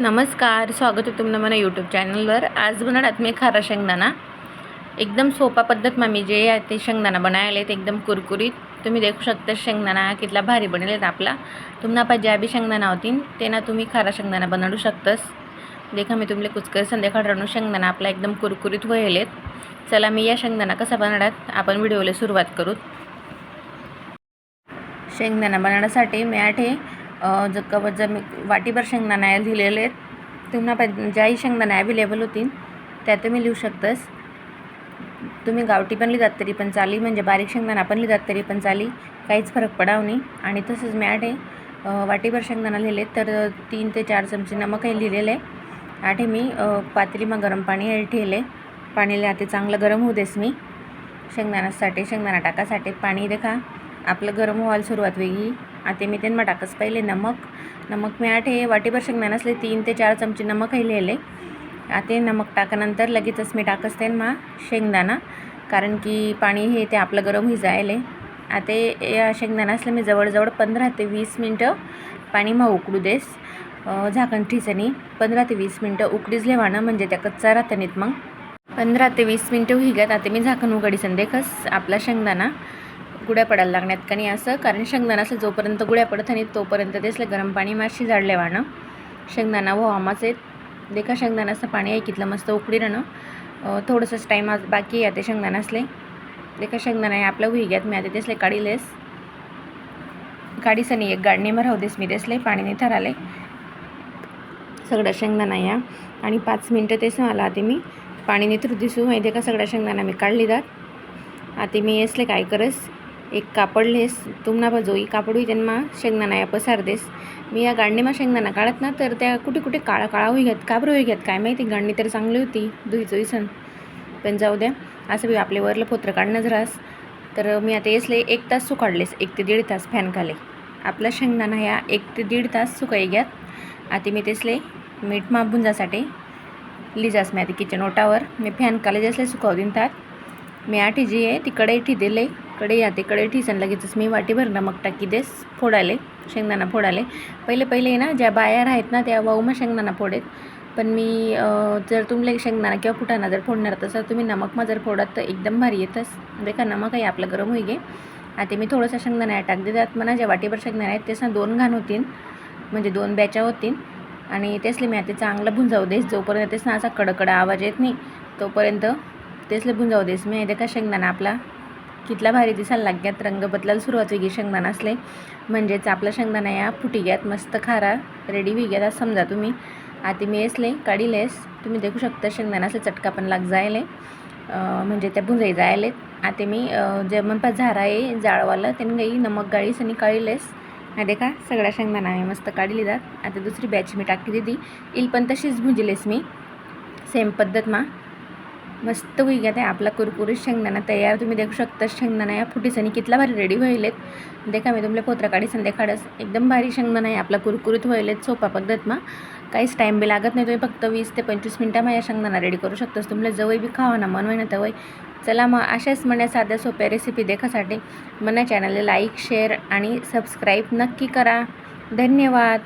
नमस्कार स्वागत आहे तुमनं मला यूट्यूब चॅनलवर आज बनवणार मी खारा शेंगदाणा. एकदम सोपा पद्धत मामी जे आहे ते शेंगदाणा बनायले आहेत एकदम कुरकुरीत. तुम्ही देखू शकता शेंगदाणा कितला भारी बनेल आपला. तुम्हाला पाहिजे ज्या बी शेंगदाणा होतीन ते ना तुम्ही खारा शेंगदाणा बनवू शकतस. देखा मी तुमले कुचकर संध्याकाळ रणू शेंगदाणा आपला एकदम कुरकुरीत व्हायलेत चला मी या शेंगदाणा कसा बनवणार आपण व्हिडिओला सुरुवात करू. शेंगदाणा बनवण्यासाठी मी आठ ज जर जर मी वाटीभर शेंगदाणा लिहिलेले आहेत तुम्हाला पाहिजे ज्याही शेंगदाणा अवेलेबल होतील त्या तुम्ही लिहू शकतस. तुम्ही गावठी पण लिहितात तरी पण चाली म्हणजे बारीक शेंगदाणा पण लिहितात तरी पण चाली. काहीच फरक पडाव नाही. आणि तसंच मी आहे. वाटीभर शेंगदाणा लिहिले तर तीन ते चार चमचे नमकही लिहिलेले. आहे आठे मी पातेलीमा गरम पाणी ठेवले. पाणीला ते चांगलं गरम होऊ देस मी. शेंगदाण्यासाठी शेंगदाणा टाकासाठी पाणी देखा आपलं गरम व्हायला सुरुवात वेगळी. आता मी त्यांना टाकच पहिले नमक नमक मी आठ हे वाटीभर शेंगदाणा असले तीन ते चार चमचे नमकही लिहिले. आता नमक टाकानंतर लगेचच मी टाकच मा शेंगदाणा कारण की पाणी हे ते आपलं गरम होई जायले. आता या शेंगदाणा असलं मी जवळजवळ पंधरा ते वीस मिनटं पाणी मग उकडू देस. झाकण ठिसणी पंधरा ते वीस मिनटं उकडीच लेवाणं म्हणजे त्या कच्चा राहतनीत मग. पंधरा ते वीस मिनटं हिगत गयात आता मी झाकण उघडीसन देखस आपला शेंगदाणा. गुड्या पडायला लागण्यात. का नाही असं कारण शेंगदाणा असं जोपर्यंत गुड्या पडत आणि तोपर्यंत तेसले गरम पाणी माशी जाडले वाणं. शेंगदाणा व हमाच आहेत देखा शेंगदाणा असं पाणी ऐकितलं मस्त उकडी राहणं. थोडंसंच टाईम आज बाकी आहे ते शेंगदाणा असले. देखा शेंगदाणा आहे आपलं हुई घ्यात मी आता तेसले काढीलेस काढीसनी एक गाडणी राहू देस मी तेसले पाणी नाही थराले. सगळा शेंगदाणा या. आणि पाच मिनटं तेच मला आधी मी पाणी निथरू दिसू. माहिती का सगळ्या शेंगदाणा मी काढली जात. आता मी येसले काय करस एक कापड लेस तुम्हाला बाजोई कापड होई त्यांना शेंगदाणा या पसार देस. मी या गाडणीमा शेंगदाणा काढत ना तर त्या कुठे कुठे काळा काळा होई घ्यात काबरं होई घ्यात काय माहिती? गाडणी तर चांगली होती दुई चोईसन पण जाऊ द्या असं बी आपले वरलं पोत्र काढणं जरास तर मी आता येसले एक तास सुकाडलेस एक ते दीड तास फॅन खाले. आपला शेंगदाणा ह्या एक ते दीड तास सुकाई घ्यात. आता मी तेसले मीठ मा भुंजासाठी लिजास मी आता किचन ओटावर. मी फॅन काले जसले सुकाव दिन तात मी आठी जी आहे ती कढई दिले कडे या ते कडे ठीसन लगेचच मी वाटीभर नमक टाकी देस फोडाले शेंगदाणा फोडाले. पहिले पहिले ना ज्या बाया आहेत ना त्या वाऊमा शेंगदाणा फोडेत. पण मी जर तुमले शेंगदाणा किंवा फुटाणा जर फोडणार तसं तुम्ही नमकमा जर फोडत तर एकदम भारी येतच देखा म्हणजे नमक आहे आपलं गरम होई गे. आता मी थोडंसं शेंगदाणा टाक दे त्यात म्हणा ज्या वाटीभर शेंगदाणा आहेत त्याचा दोन घाण होतील म्हणजे दोन बॅचा होतील आणि तेसले मी आता चांगलं भुंजावू देस. जोपर्यंत तेच ना असा कडकडा आवाज येत नाही तोपर्यंत तेसले भुंजावू देस. मी देखा शेंगदाणा आपला? कितला भारी दिसायला लाग्यात रंग बदलायला सुरुवात वेगळी शेंगदाणा असले. म्हणजेच आपला शेंगदाणा या फुटी घ्यात मस्त खारा रेडी होई घ्यात समजा तुम्ही आता मी येसले काढीलेस तुम्ही देखू शकता शेंगदाणा असले चटका पण लाग जायले. म्हणजे त्या भुंजाई जायले आता मी जे म्हणपास झारा आहे जाळवालं त्यांनी गाई नमक गाळीस आणि काढीलेस. हा देखा सगळ्या शेंगदाणा आहे मस्त काढली जात. आता दुसरी बॅच मी टाकी दिली इल पण तशीच भुंजलेस मी. सेम पद्धत मा. मस्त होई आहे ते आपला कुरकुरीत शेंगदाणा तयार. तुम्ही देखू शकता शेंगदाणा. या फुटीसनी कितला भारी रेडी व्हायलेत. देखा मी तुमले पोत्रा संध्याकाळच. एकदम भारी शेंगदाणा आहे. आपला कुरकुरीत व्हायलेत सोपा पद्धत मग काहीच टाईम बी लागत नाही. तुम्ही फक्त वीस ते पंचवीस मिनटामा या शेंगदाणा रेडी करू शकतोस. तुम्हाला जवळ बी खावा ना मन ना तवय. चला मग अशाच म्हणा साध्या सोप्या रेसिपी देखासाठी मना चॅनलला लाईक शेअर आणि सबस्क्राईब नक्की करा. धन्यवाद.